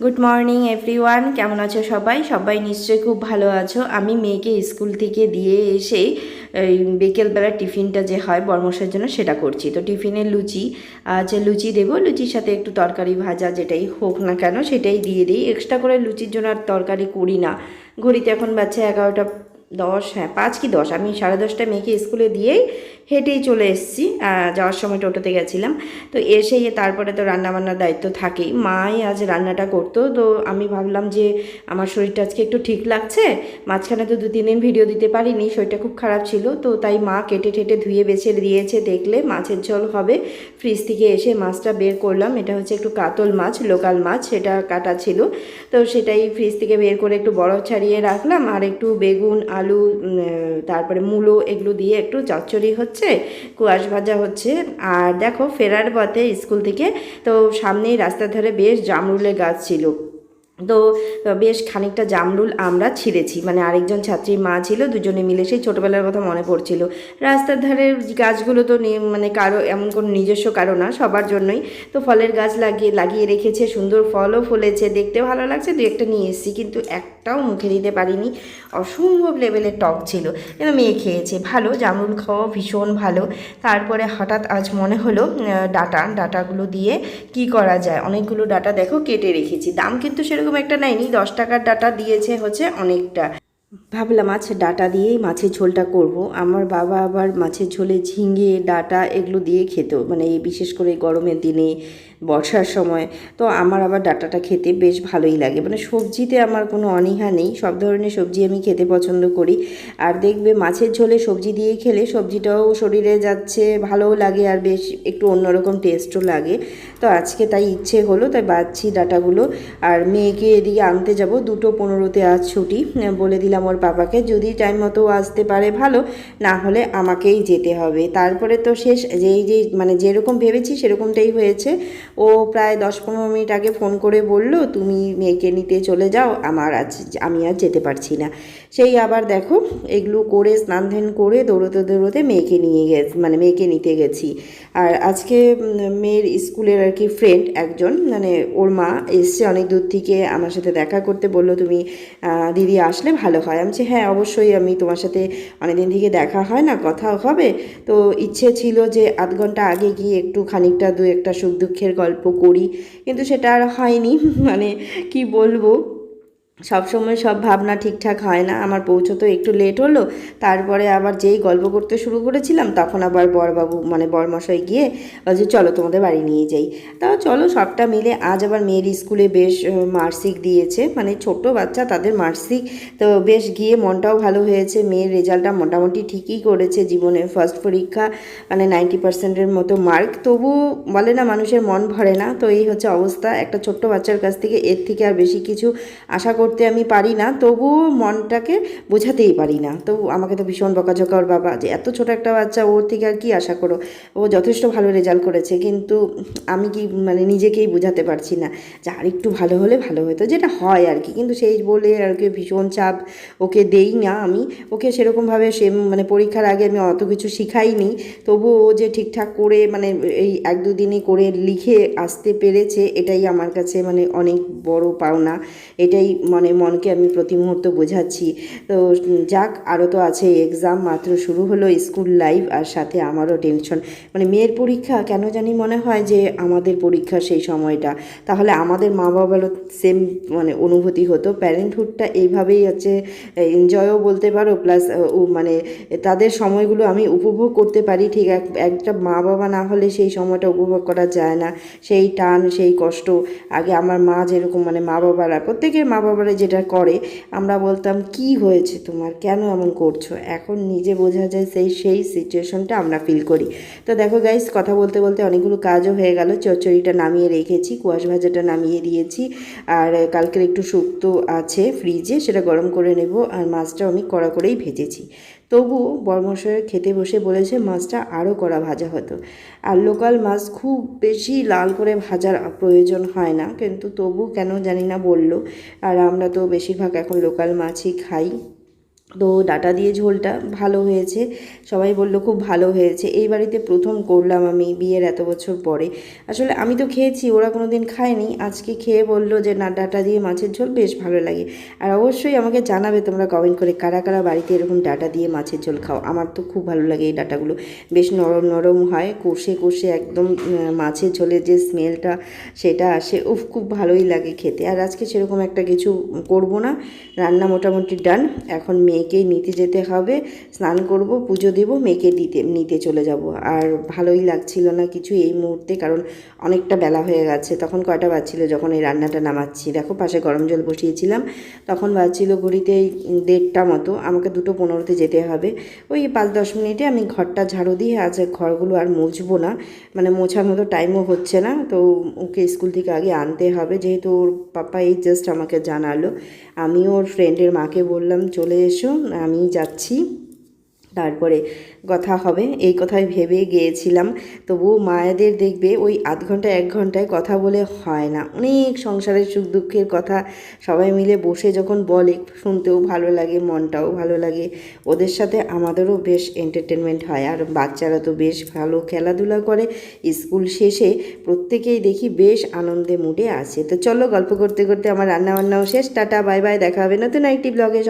Good morning everyone কেমন আছো সবাই? সবাই নিশ্চয়ই খুব ভালো আছো। আমি মেয়েকে স্কুল থেকে দিয়ে এসে বিকেলবেলা টিফিনটা যে হয় বর্মসার জন্য সেটা করছি। তো টিফিনে লুচি যে লুচি দেবো। লুচির সাথে একটু তরকারি ভাজা যেটাই হোক না কেন সেটাই দিয়ে দিই। এক্সট্রা করে লুচির জন্য আর তরকারি করি না। ঘড়িতে এখন বাচ্চা এগারোটা দশ হ্যাঁ পাঁচ কি দশ? আমি সাড়ে দশটায় মেয়েকে স্কুলে দিয়েই হেঁটেই চলে এসেছি যাওয়ার সময় টোটোতে গেছিলাম। তো এসেই তারপরে তো রান্নাবান্নার দায়িত্ব থাকেই। মাই আজ রান্নাটা করতো, তো আমি ভাবলাম যে আমার শরীরটা আজকে একটু ঠিক লাগছে। মাঝখানে তো দু তিন দিন ভিডিও দিতে পারিনি, শরীরটা খুব খারাপ ছিল। তো তাই মা কেটে টেটে ধুয়ে বেছে দিয়েছে, দেখলে মাছের ঝোল হবে। ফ্রিজ থেকে এসে মাছটা বের করলাম। এটা হচ্ছে একটু কাতল মাছ, লোকাল মাছ, সেটা কাটা ছিল। তো সেটাই ফ্রিজ থেকে বের করে একটু বরফ ছাড়িয়ে রাখলাম। আর একটু বেগুন, আলু তারপরে মূলো এগুলো দিয়ে একটু চচ্চড়ি হচ্ছে, কুয়াশ ভাজা হচ্ছে। আর দেখো ফেরার পথে স্কুল থেকে, তো সামনেই রাস্তার ধারে বেশ জামরুলের গাছ ছিল। তো বেশ খানিকটা জামরুল আমরা ছিঁড়েছি। মানে আরেকজন ছাত্রীর মা ছিল, দুজনে মিলে সেই ছোটোবেলার কথা মনে পড়ছিল। রাস্তার ধারের গাছগুলো তো মানে কারও এমন কোনো নিজস্ব কারও না, সবার জন্যই। তো ফলের গাছ লাগিয়ে লাগিয়ে রেখেছে, সুন্দর ফলও ফলেছে, দেখতে ভালো লাগছে দু একটা নিয়ে এসেছি, কিন্তু একটাও মুখে দিতে পারিনি। অসম্ভব লেভেলের টক ছিল। কিন্তু মেয়ে খেয়েছে, ভালো, জামরুল খাওয়া ভীষণ ভালো। তারপরে হঠাৎ আজ মনে হলো ডাটা, ডাটাগুলো দিয়ে কি করা যায়? অনেকগুলো ডাটা দেখো, কেটে রেখেছি। দাম কিন্তু সেরকম এরকম একটা নেয়নি, দশ টাকার ডাটা দিয়েছে হচ্ছে অনেকটা। ভাবলাম মাছ ডাটা দিয়েই মাছের ঝোলটা করব। আমার বাবা আবার মাছের ঝোলে ঝিঙে, ডাটা এগুলো দিয়ে খেত মানে বিশেষ করে গরমের দিনে বর্ষার সময়। তো আমার আবার ডাটাটা খেতে বেশ ভালোই লাগে। মানে সবজিতে আমার কোনো অনীহা নেই। সব ধরনের সবজি আমি খেতে পছন্দ করি। আর দেখবে মাছের ঝোলে সবজি দিয়ে খেলে সবজিটাও শরীরে যাচ্ছে, ভালোও লাগে আর বেশ একটু অন্যরকম টেস্টও লাগে। তো আজকে তাই ইচ্ছে হলো, তাই বাচ্ছি ডাটাগুলো। আর মেয়েকে এদিকে আনতে যাব, দুটো পনেরোতে আজ ছুটি। বলে দিলাম ওর বাবাকে, যদি টাইম মতো আসতে পারে ভালো, না হলে আমাকেই যেতে হবে। তারপরে তো শেষ, যেই যেই মানে যেরকম ভেবেছি সেরকমটাই হয়েছে। ও প্রায় দশ পনেরো মিনিট আগে ফোন করে বলল, তুমি মেয়েকে নিতে চলে যাও, আমার আজ, আমি আর যেতে পারছি না। সেই আবার দেখো, এগুলো করে, স্নান ধ্যান করে দৌড়োতে দৌড়োতে মেয়েকে নিয়ে গেছি মানে মেয়েকে নিতে গেছি। আর আজকে মেয়ের স্কুলের আর কি ফ্রেন্ড একজন মানে ওর মা এসছে অনেক দূর থেকে আমার সাথে দেখা করতে, বলল, তুমি দিদি আসলে ভালো হয়। আমি হ্যাঁ অবশ্যই আমি তোমার সাথে অনেকদিন থেকে দেখা হয় না, কথা হবে। তো ইচ্ছে ছিল যে আধ ঘণ্টা আগে গিয়ে একটু খানিকটা দু একটা সুখ দুঃখের গল্প করি, কিন্তু সেটা আর হয়নি। মানে কি বলব? সবসময় সব ভাবনা ঠিকঠাক হয় না। আমার পৌঁছতো একটু লেট হলো, তারপরে আবার যেই গল্প করতে শুরু করেছিলাম, তখন আবার বরবাবু মানে বরমশাই গিয়ে বলছে, চলো তোমাদের বাড়ি নিয়ে যাই। তাও চলো সবটা মিলে আজ আবার মেয়ের স্কুলে বেশ মার্কশিট দিয়েছে। মানে ছোট বাচ্চা, তাদের মার্কশিট। তো বেশ গিয়ে মনটাও ভালো হয়েছে। মেয়ের রেজাল্টটা মোটামুটি ঠিকই করেছে জীবনে ফার্স্ট পরীক্ষা মানে নাইনটি পার্সেন্টের মতো মার্ক তবু বলে না, মানুষের মন ভরে না। তো এই হচ্ছে অবস্থা। একটা ছোট্ট বাচ্চার কাছ থেকে এর থেকে আর বেশি কিছু আশা করতে আমি পারি না, তবুও মনটাকে বোঝাতেই পারি না। তো আমাকে তো ভীষণ বকাঝকা ওর বাবা, যে এত ছোট একটা বাচ্চা, ওর থেকে আর কি আশা করো? ও যথেষ্ট ভালো রেজাল্ট করেছে, কিন্তু আমি কি মানে নিজেকেই বোঝাতে পারছি না যে আর একটু ভালো হলে ভালো হতো, যেটা হয় আর কি। কিন্তু সেই বলে আর কি ভীষণ চাপ ওকে দেই না আমি। ওকে সেরকমভাবে সে মানে পরীক্ষার আগে আমি অত কিছু শিখাইনি তবু ও যে ঠিকঠাক করে মানে এই এক দুদিনই করে লিখে আসতে পেরেছে, এটাই আমার কাছে মানে অনেক বড় পাওনা। এটাই মানে মনকে আমি প্রতি মুহূর্ত বোঝাচ্ছি। তো যাক আরও তো আছে এক্সাম মাত্র শুরু হলো স্কুল লাইফ আর সাথে আমারও টেনশন মানে মেয়ের পরীক্ষা, কেন জানি মনে হয় যে আমাদের পরীক্ষা সেই সময়টা। তাহলে আমাদের মা বাবারও সেম মানে অনুভূতি হতো। প্যারেন্টহুডটা এইভাবেই হচ্ছে এনজয়ও বলতে পারো প্লাস মানে তাদের সময়গুলো আমি উপভোগ করতে পারি। ঠিক একটা মা বাবা না হলে সেই সময়টা উপভোগ করা যায় না। সেই টান, সেই কষ্ট। আগে আমার মা যেরকম মানে মা বাবারা, প্রত্যেকের মা বাবারা যেটা করে, আমরা বলতাম, কি হয়েছে তোমার? কেন এমন করছ? এখন নিজে বোঝা যায় সেই সেই সিচুয়েশনটা আমরা ফিল করি। তো দেখো গাইস কথা বলতে বলতে অনেকগুলো কাজও হয়ে গেল। চচ্চড়িটা নামিয়ে রেখেছি, কুয়াশ ভাজাটা নামিয়ে দিয়েছি। আর কালকের একটু শুক্তো আছে ফ্রিজে সেটা গরম করে নেব। আর মাছটাও আমি কড়া করেই ভেজেছি। তবু বর্মশয়ের খেতে বসে বলেছে, মাছটা আরও করা ভাজা হতো। আর লোকাল মাছ খুব বেশি লাল করে ভাজার প্রয়োজন হয় না। কিন্তু তবু কেন জানি না বলল। আর আমরা তো বেশিরভাগ এখন লোকাল মাছই খাই। তো ডাটা দিয়ে ঝোলটা ভালো হয়েছে। সবাই বলল, খুব ভালো হয়েছে। এই বাড়িতে প্রথম করলাম আমি বিয়ের এত বছর পরে। আসলে আমি তো খেয়েছি, ওরা কোনো দিন খায়নি। আজকে খেয়ে বলল যে, না, ডাটা দিয়ে মাছের ঝোল বেশ ভালো লাগে। আর অবশ্যই আমাকে জানাবে তোমরা কমেন্ট করে, কারা কারা বাড়িতে এরকম ডাটা দিয়ে মাছের ঝোল খাও? আমার তো খুব ভালো লাগে এই ডাটাগুলো। বেশ নরম নরম হয়, কষে কষে একদম মাছের ঝোলের যে স্মেলটা সেটা আসে। উফ, খুব ভালোই লাগে খেতে। আর আজকে সেরকম একটা কিছু করব না। রান্না মোটামুটি ডান এখন মেয়েকেই নিতে যেতে হবে, স্নান করব, পুজো দেব, মেয়েকে দিতে, নিতে চলে যাব। আর ভালোই লাগছিল না কিছু এই মুহূর্তে, কারণ অনেকটা বেলা হয়ে গেছে, তখন কয়টা বাজছিল যখন এই রান্নাটা নামাচ্ছি। দেখো পাশে গরম জল বসিয়েছিলাম, তখন বাজছিল ঘড়িতে দেড়টা মতো, আমাকে দুটো পনেরোতে যেতে হবে। ওই পাঁচ দশ মিনিটে আমি ঘরটা ঝাড়ু দিয়ে আজ ঘরগুলো আর মুছবো না মানে মোছার মতো টাইমও হচ্ছে না, তো ওকে স্কুল থেকে আগে আনতে হবে, যেহেতু ওর পাপা এই জাস্ট আমাকে জানালো। আমি ওর ফ্রেন্ডের মাকে বললাম, চলে এসো আমি যাচ্ছি। তারপরে কথা হবে। এই কথাই ভেবে গিয়েছিলাম। তবুও মায়েদের দেখবে ওই আধ ঘণ্টা, এক ঘন্টায় কথা বলে হয় না। অনেক সংসারের সুখ দুঃখের কথা সবাই মিলে বসে যখন বলে, শুনতেও ভালো লাগে, মনটাও ভালো লাগে। ওদের সাথে আমাদেরও বেশ এন্টারটেনমেন্ট হয়। আর বাচ্চারা তো বেশ ভালো খেলাধুলা করে। স্কুল শেষে প্রত্যেকেই দেখি বেশ আনন্দে মুডে আছে। তো চলো গল্প করতে করতে আমার রান্নাবান্নাও শেষ। Tata, bye bye. দেখা হবে নতুন একটি ব্লগে